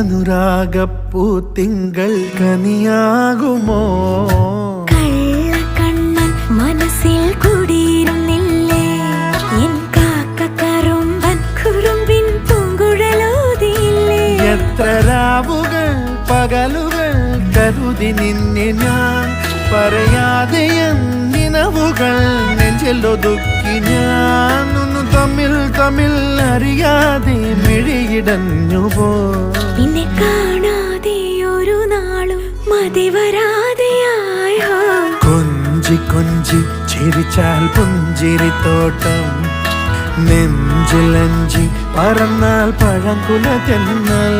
അനുരാഗപ്പൂ തിങ്കൾ കനിയാകുമോ കള്ളക്കണ്ണൻ മനസ്സിൽ കുടിയിരുന്നില്ലേ? എൻ കാക്ക കറുമ്പൻ കുറുമ്പിൻ പൂങ്കുഴലോതിയില്ലേ? എത്ര രാവുകൾ പകലുകൾ കരുതി നിന്നെ ഞാൻ പറയാതെ നിനവുകൾ നെഞ്ചിലൊതുക്കി ഞാൻ. തമ്മിൽ തമ്മിൽ അറിയാതെ മിഴിയിടഞ്ഞു പോ നിന്നെ കാണാതെ ഒരു നാളും മതി വരാതെ കൊഞ്ചി കൊഞ്ചി ചിരിച്ചാൽ പുഞ്ചിരിത്തോട്ടം നെഞ്ചിലഞ്ചി പറന്നാൽ പഴങ്കുല തെന്നൽ